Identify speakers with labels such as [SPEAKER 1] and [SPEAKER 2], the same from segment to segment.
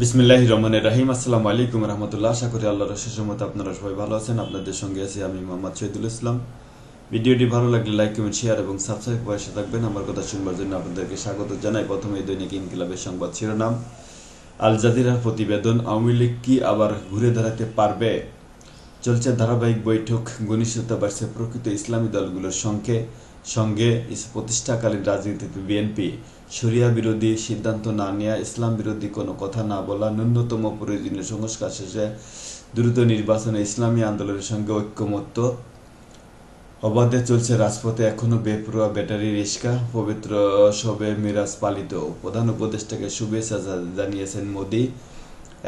[SPEAKER 1] বিসমিল্লাহ রহমানের রাহিম। আসসালামু আলাইকুম রহমতুল্লাহ। আশা করি আল্লাহর শেষের মতো আপনারা সবাই ভালো আছেন। আপনাদের সঙ্গে আছি আমি মোহাম্মদ শহীদুল ইসলাম। ভিডিওটি ভালো লাগলে লাইক, কমেন্ট, শেয়ার এবং সাবস্ক্রাইব করে থাকবেন। আমার কথা শুনবার জন্য আপনাদেরকে স্বাগত জানাই। প্রথমে দৈনিক ইনকিলাবের সংবাদ শিরোনাম। আল জাজিরার প্রতিবেদন আওয়ামী লীগ কি আবার ঘুরে দাঁড়াতে পারবে? চলছে ধারাবাহিক বৈঠক, ঘনিষ্ঠতা বাড়ছে প্রকৃত ইসলামী দলগুলোর সঙ্গে। সঙ্গে প্রতিষ্ঠাকালীন রাজনীতিতে বিএনপি শরিয়া বিরোধী সিদ্ধান্ত না নেওয়া ইসলাম বিরোধী কোনো কথা না বলা, ন্যূনতম প্রয়োজনীয় সংস্কার শেষে দ্রুত নির্বাচনে ইসলামী আন্দোলনের সঙ্গে ঐক্যমত্য অবাধে চলছে রাজপথে এখনও বেপরোয়া ব্যাটারি রিক্সা, পবিত্র শবে মিরাজ পালিত। প্রধান উপদেষ্টাকে শুভেচ্ছা জানিয়েছেন মোদী।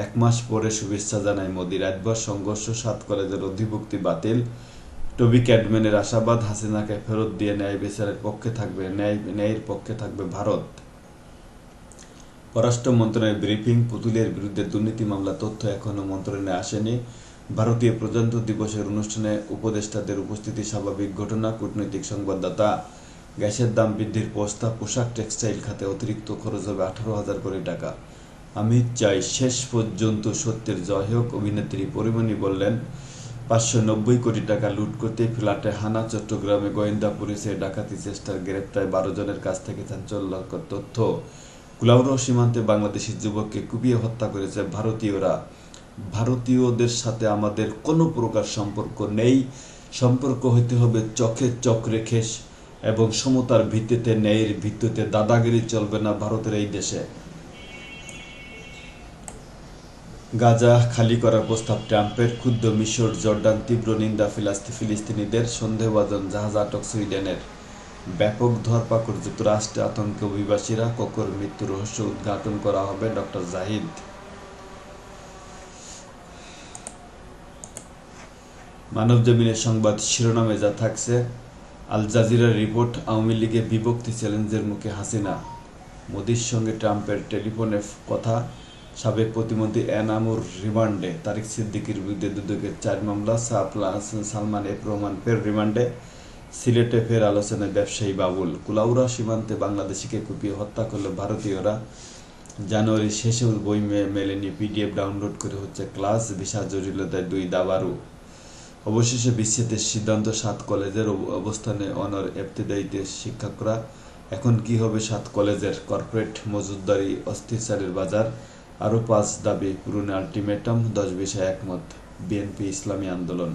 [SPEAKER 1] এক মাস পরে শুভেচ্ছা জানায় মোদী। রাতভর সংঘর্ষ সাত কলেজের অধিভুক্তি বাতিল। টবি ক্যাডম্যানের আশাবাদ হাসিনাকে ফেরত দিয়ে ন্যায় বিচারের পক্ষে থাকবে, ন্যায়, ন্যায়ের পক্ষে থাকবে ভারত। পররাষ্ট্র মন্ত্রণালয়ের ব্রিফিং, পুতুলের বিরুদ্ধে দুর্নীতি মামলা, তথ্য এখনও মন্ত্রণালয়ে আসেনি। ভারতীয় প্রজাতন্ত্র দিবসের অনুষ্ঠানে উপদেষ্টাদের উপস্থিতি, স্বাভাবিক ঘটনা, কূটনৈতিক সংবাদদাতা, গ্যাসের দাম বৃদ্ধির প্রস্তাব, পোশাক, টেক্সটাইল খাতে অতিরিক্ত খরচ হবে আঠারো হাজার কোটি টাকা। আমি চাই শেষ পর্যন্ত সত্যের জয় হোক অভিনেত্রী পরিমণি বললেন। পাঁচশো নব্বই কোটি টাকা লুট করতে ফ্ল্যাটে হানা চট্টগ্রামে গোয়েন্দা পুলিশের ডাকাতি চেষ্টার গ্রেপ্তার বারো জনের কাছ থেকে চাঞ্চল্যকর তথ্য। কুলাউড় সীমান্তে বাংলাদেশি যুবককে কুপিয়ে হত্যা করেছে ভারতীয়রা। ভারতীয়দের সাথে আমাদের কোনো প্রকার সম্পর্ক নেই। সম্পর্ক হইতে হবে চোখে চোখ রেখে এবং সমতার ভিত্তিতে, ন্যায়ের ভিত্তিতে। দাদাগিরি চলবে না ভারতের এই দেশে। গাজা খালি করার প্রস্তাব ট্রাম্পের ক্ষুদ্র মিশর, জর্ডান, তীব্র নিন্দা ফিলাস্তি ফিলিস্তিনিদের সন্দেহভাজন জাহাজ আটক সুইডেনের। ব্যাপক ধরপাকড় যুক্তরাষ্ট্রে আতঙ্কে অভিবাসীরা ককর মৃত্যু রহস্য উদ্ঘাটন করা হবে ডক্টর জাহিদ। মানব জমিনের সংবাদ শিরোনামে যা থাকছে, আল জাজিরার রিপোর্ট আওয়ামী লীগে বিভক্তি চ্যালেঞ্জের মুখে হাসিনা। মোদির সঙ্গে ট্রাম্পের টেলিফোনে কথা সাবেক প্রতিমন্ত্রী এনামুর রিমান্ডে তারিক সিদ্দিকির বিরুদ্ধে দুদকের চার মামলা সালমান এফ রহমান ফের রিমান্ডে। সিলেটে ফের আলোচনায় ব্যবসায়ী বাবুল। কুলাউড়া সীমান্তে বাংলাদেশিকে কুপিয়ে হত্যা করল ভারতীয়রা। জানুয়ারি শেষে বই মেলেনি পিডিএফ ডাউনলোড করে হচ্ছে ক্লাস, ভিসা জটিলতায় দুই দাবারু অবশেষে বিচ্ছেদের সিদ্ধান্ত, সাত কলেজের অবস্থানে অনর এফতেদায়ীতে শিক্ষকরা। এখন কি হবে সাত কলেজের? কর্পোরেট মজুদদারি অস্থিরচারের বাজার। আরও পাঁচ দাবি পূরণে আলটিমেটাম, দশ বিষয়ে একমত, বিএনপি ইসলামী আন্দোলন।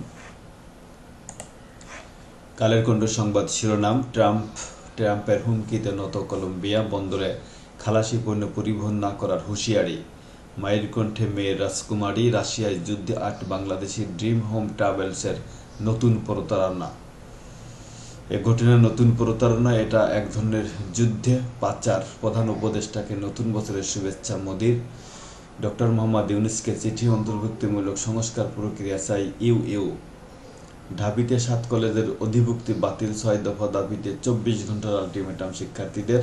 [SPEAKER 1] কালের কণ্ঠ সংবাদ শিরোনাম, ট্রাম্প, ট্রাম্পের হুমকিতে নত কলম্বিয়া, বন্দরে খালাসি পণ্য পরিবহন না করার হুঁশিয়ারি। মায়ের কণ্ঠে মেয়ের রাজকুমারী, রাশিয়ায় যুদ্ধে আট বাংলাদেশি ড্রিম হোম ট্রাভেলসের নতুন প্রতারণা। এ ঘটনা নতুন প্রতারণা, এটা এক ধরনের যুদ্ধে পাচার। প্রধান উপদেষ্টাকে নতুন বছরের শুভেচ্ছা মোদির। ডক্টর মোহাম্মদ ইউনুসকে চিঠি অন্তর্ভুক্তিমূলক সংস্কার প্রক্রিয়া চাই, ইউ ইউ ঢাবিতে সাত কলেজের অধিভুক্তি বাতিল, ছয় দফা দাবিতে চব্বিশ ঘণ্টার আলটিমেটাম শিক্ষার্থীদের।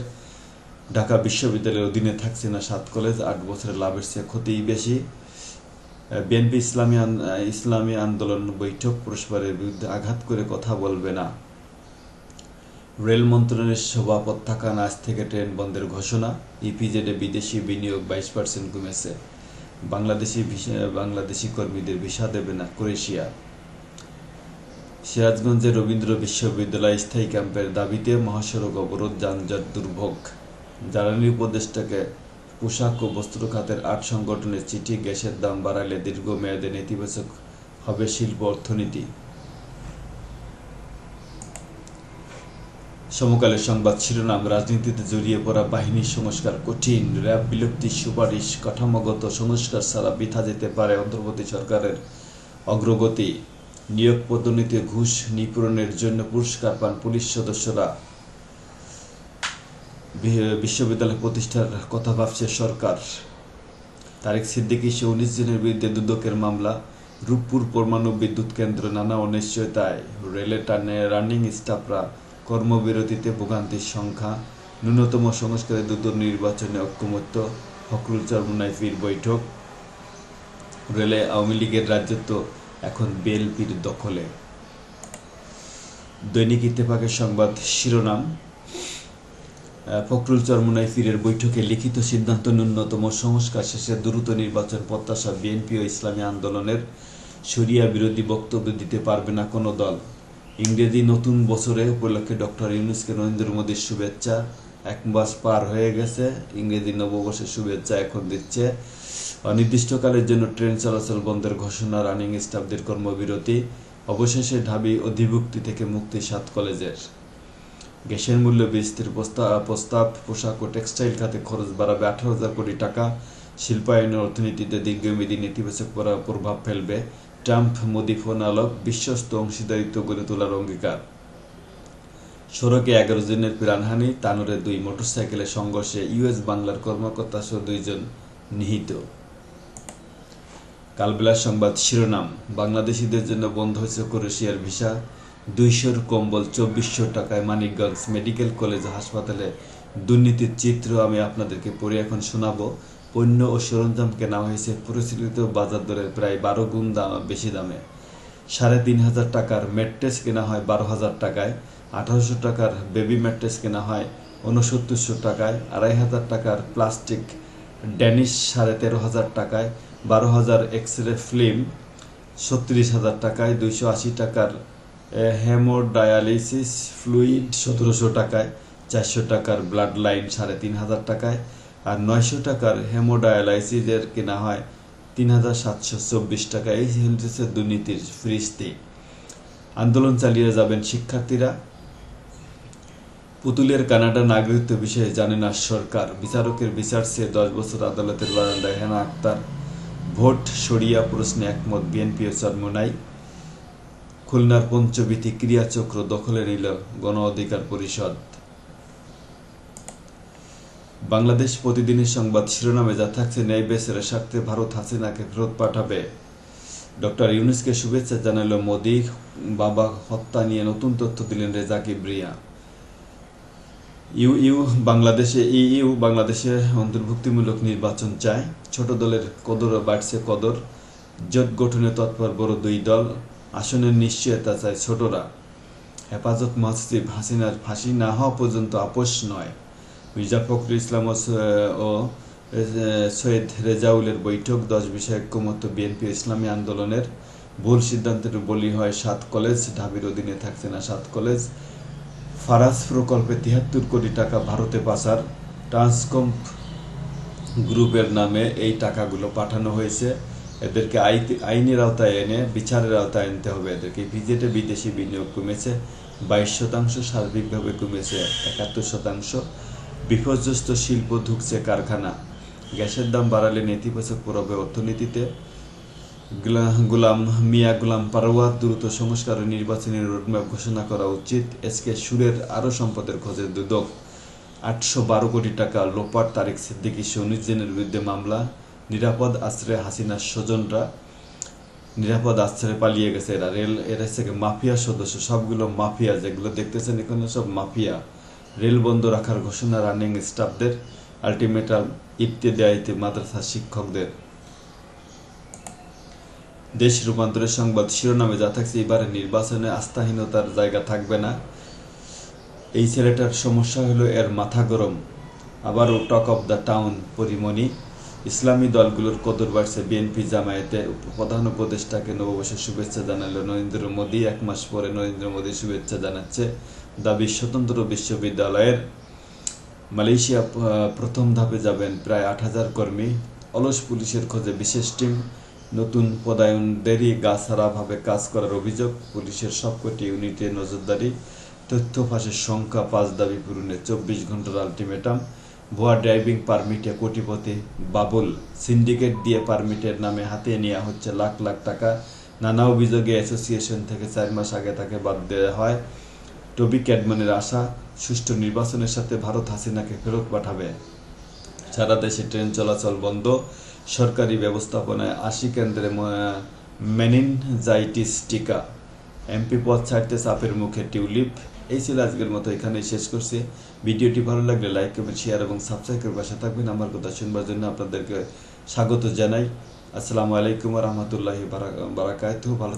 [SPEAKER 1] ঢাকা বিশ্ববিদ্যালয়ের অধীনে থাকছে না সাত কলেজ, আট বছরের লাভের চেয়ে ক্ষতিই বেশি। বিএনপি ইসলামী ইসলামী আন্দোলন বৈঠক, পরস্পরের বিরুদ্ধে আঘাত করে কথা বলবে না। রেল মন্ত্রণালয়ের সভা প্রত্যাখ্যান আজ থেকে ট্রেন বন্ধের ঘোষণা। ইপিজেডে বিদেশি বিনিয়োগ বাইশ পার্সেন্ট কমেছে। বাংলাদেশি বাংলাদেশি কর্মীদের ভিসা দেবে না ক্রোয়েশিয়া। সিরাজগঞ্জে রবীন্দ্র বিশ্ববিদ্যালয় স্থায়ী ক্যাম্পের দাবিতে মহাসড়ক অবরোধ, যানজট দুর্ভোগ। জ্বালানি উপদেষ্টাকে পোশাক ও বস্ত্র খাতের আট সংগঠনের চিঠি গ্যাসের দাম বাড়ালে দীর্ঘমেয়াদে নেতিবাচক হবে শিল্প অর্থনীতি। সমকালের সংবাদ শিরোনাম, রাজনীতিতে জড়িয়ে পড়া বাহিনীর সংস্কার কঠিন, র্যাব বিলুপ্তির সুপারিশ, কাঠামোগত সংস্কার ছাড়া বৃথা যেতে পারে অন্তর্বর্তী সরকারের অগ্রগতি। নিয়োগ পদ্ধতিতে ঘুষ নিপূরণের জন্য পুরস্কার পান পুলিশ সদস্যরা। বিশ্ববিদ্যালয় প্রতিষ্ঠার কথা ভাবছে সরকার। তারেক সিদ্দিকী সে উনিশ জনের বিরুদ্ধে দুদকের মামলা। রূপপুর পরমাণু বিদ্যুৎ কেন্দ্র নানা অনিশ্চয়তায়। রেলে টানে রানিং স্টাফরা। কর্মবিরতিতে ভোগান্তির সংখ্যা, ন্যূনতম সংস্কারে দ্রুত নির্বাচনে ঐক্যমত্য, ফখরুল চরমুনাইফির বৈঠক। রেলে আওয়ামী লীগের রাজত্ব এখন বিএলপির দখলে। দৈনিক ইত্তেফাকের সংবাদ শিরোনাম ফখরুল চরমোনাই পীরের বৈঠকে লিখিত সিদ্ধান্ত, ন্যূনতম সংস্কার শেষে দ্রুত নির্বাচন প্রত্যাশা বিএনপি ও ইসলামী আন্দোলনের। শরিয়া বিরোধী বক্তব্য দিতে পারবে না কোনো দল। ইংরেজি নতুন বছরে উপলক্ষে ডক্টর ইউনুসকে নরেন্দ্র মোদীর শুভেচ্ছা এক মাস পার হয়ে গেছে। ইংরেজি নববর্ষের শুভেচ্ছা এখন দিচ্ছে। অনির্দিষ্টকালের জন্য ট্রেন চলাচল বন্ধের ঘোষণা, রানিং স্টাফদের কর্মবিরতি, অবশেষে ঢাবি অধিভুক্তি থেকে মুক্তি সাত কলেজের। গ্যাসের মূল্য বৃদ্ধির প্রস্তাব, পোশাক ও টেক্সটাইল খাতে খরচ বাড়াবে আঠারো হাজার কোটি টাকা। শিল্পায়নের অর্থনীতিতে দীর্ঘমেয়াদী নেতিবাচক প্রভাব ফেলবে। ট্রাম্প মোদি ফোন আলোক, বিশ্বস্ত অংশীদারিত্ব গড়ে তোলার অঙ্গীকার। সড়কে এগারো জনের প্রাণহানি, তানুরে দুই মোটরসাইকেলের সংঘর্ষে ইউএস বাংলার কর্মকর্তা সহ দুইজন নিহিত। কালবেলার সংবাদ শিরোনাম, বাংলাদেশিদের জন্য বন্ধ হয়েছে ক্রোয়েশিয়ার ভিসা, দুইশোর কম্বল, চব্বিশশো টাকায় মানিকগঞ্জ মেডিকেল কলেজ হাসপাতালে দুর্নীতির চিত্র আমি আপনাদেরকে পড়ে এখন শোনাবো। পণ্য ও সরঞ্জাম কেনা হয়েছে। পরিচালিত বাজার দরের প্রায় বারো গুণ দাম, বেশি দামে। সাড়ে তিন হাজার টাকার ম্যাট্রেস কেনা হয় বারো হাজার টাকায়। আঠারোশো টাকার বেবি ম্যাট্রেস কেনা হয় উনসত্তরশো টাকায়। আড়াই হাজার টাকার প্লাস্টিক ড্যানিশ সাড়ে তেরো হাজার টাকায়। বারো হাজার এক্স রে ফিল্ম ছত্রিশ হাজার টাকায়। দুইশো আশি টাকার হেমোডায়ালিসিস ফ্লুইড সতেরোশো টাকায়। চারশো টাকার ব্লাড লাইন সাড়ে তিন হাজার টাকায়। আর নয়শো টাকার হেমোডায়ালাইসিসের কেনা হয় তিন হাজার সাতশো চব্বিশ টাকা। এই হচ্ছে দুর্নীতির ফিরিস্তি। আন্দোলন চালিয়ে যাবেন শিক্ষার্থীরা। পুতুলের কানাডা নাগরিকত্ব বিষয়ে জানে না সরকার। বিচারকের বিচার চেয়ে দশ বছর আদালতের বারান্দায় হেনা আক্তার। ভোট সরিয়া প্রশ্নে একমত বিএনপি ও চরমোনাই খুলনার পঞ্চবিধি ক্রিয়াচক্র দখলে নিল গণ অধিকার পরিষদ। বাংলাদেশ প্রতিদিনের সংবাদ শিরোনামে যা থাকছে ন্যায় বেসের স্বার্থে ভারত হাসিনাকে ফেরত পাঠাবে। ডক্টর ইউনুসকে শুভেচ্ছা জানালো মোদি। বাবা হত্যা নিয়ে নতুন তথ্য দিলেন রেজা ইউ ইউ বাংলাদেশে ইউ বাংলাদেশে অন্তর্ভুক্তিমূলক নির্বাচন চায়। ছোট দলের কদর বাড়ছে কদর। জোট গঠনে তৎপর বড় দুই দল। আসনের নিশ্চয়তা চায় ছোটরা। হেফাজত মহাসচিব হাসিনার ফাঁসি না হওয়া পর্যন্ত আপোষ নয়। মির্জা ফখরুল ইসলাম ও সৈয়দ রেজাউলের বৈঠক দশ বিষয়ে ঐক্যমত্য বিএনপি ইসলামী আন্দোলনের ভুল সিদ্ধান্তের বলি হয় সাত কলেজ, ঢাবির অধীনে থাকছে না সাত কলেজ। ফারাজ প্রকল্পে তিয়াত্তর কোটি টাকা ভারতে পাচার। ট্রান্সকম্প গ্রুপের নামে এই টাকাগুলো পাঠানো হয়েছে। এদেরকে আই- আইনের আওতায় এনে বিচারের আওতায় আনতে হবে। এদেরকে ভিজেটে বিদেশি বিনিয়োগ কমেছে। বাইশ শতাংশ সার্বিকভাবে কমেছে। একাত্তর শতাংশ বিপর্যস্ত শিল্প ঢুকছে কারখানা। গ্যাসের দাম বাড়ালে নেতিবাচক প্রভাবে অর্থনীতিতে গুলা- গুলাম মিয়া গুলাম পারওয়ার দ্রুত সংস্কার ও নির্বাচনী রোডম্যাপ ঘোষণা করা উচিত। এসকে সুরের আরও সম্পদের খোঁজে দুদক। আটশো বারো কোটি টাকা লোপার তারিক সিদ্দিকী সনুজ জেনের বিরুদ্ধে মামলা। নিরাপদ আশ্রয়ে হাসিনার স্বজনরা নিরাপদ আশ্রয়ে পালিয়ে গেছে এরা। রেল, এরা হচ্ছে মাফিয়া সদস্য। সবগুলো মাফিয়া, যেগুলো দেখতেছেন এখানে সব মাফিয়া। রেল বন্ধ রাখার ঘোষণা রানিং স্টাফদের আলটিমেটাম ইফতে দেয়াইতে মাদ্রাসা শিক্ষকদের। দেশ রূপান্তরের সংবাদ শিরোনামে যা থাকছে এবারে নির্বাচনে আস্থাহীনতার জায়গা থাকবে না। এই ছেলেটার সমস্যা হলো এর মাথা গরম। আবারও talk of the town Porimoni. ইসলামী দলগুলোর কদর বাড়ছে বিএনপি জামায়াতে। প্রধান উপদেষ্টাকে নববর্ষের শুভেচ্ছা জানালো নরেন্দ্র মোদী। এক মাস পরে নরেন্দ্র মোদী শুভেচ্ছা জানাচ্ছে দাবি স্বতন্ত্র বিশ্ববিদ্যালয়ের মালয়েশিয়া প্রথম ধাপে যাবেন প্রায় আট হাজার কর্মী। অলস পুলিশের খোঁজে বিশেষ টিম। নতুন পদায়ন দেরি গাছাড়াভাবে কাজ করার অভিযোগ। পুলিশের সবকটি ইউনিটে নজরদারি। তথ্য ফাঁসের সংখ্যা পাঁচ দাবি পূরণে চব্বিশ ঘণ্টার আলটিমেটাম। ভুয়া ড্রাইভিং পারমিটে কোটিপতি বাবুল। সিন্ডিকেট দিয়ে পারমিটের নামে হাতিয়ে নেওয়া হচ্ছে লাখ লাখ টাকা। নানা অভিযোগে অ্যাসোসিয়েশন থেকে চার মাস আগে তাকে বাদ দেওয়া হয়। টবি ক্যাডম্যানের আশা সুষ্ঠু নির্বাচনের সাথে ভারত হাসিনাকে ফেরত পাঠাবে। সারা দেশে ট্রেন চলাচল বন্ধ। সরকারি ব্যবস্থাপনায় আশি কেন্দ্রে মেনিনজাইটিস টিকা। এমপি পদ ছাড়তে চাপের মুখে টিউলিপ। এই ছিল আজকের মতো, এখানেই শেষ করছি। ভিডিওটি ভালো লাগলে লাইক, কমেন্ট, শেয়ার এবং সাবস্ক্রাইব করে পাশে থাকবেন। আমার কথা শুনবার জন্য আপনাদেরকে স্বাগত জানাই। আসসালামু আলাইকুম রহমতুল্লাহি বারাকাতুহ। ভালো।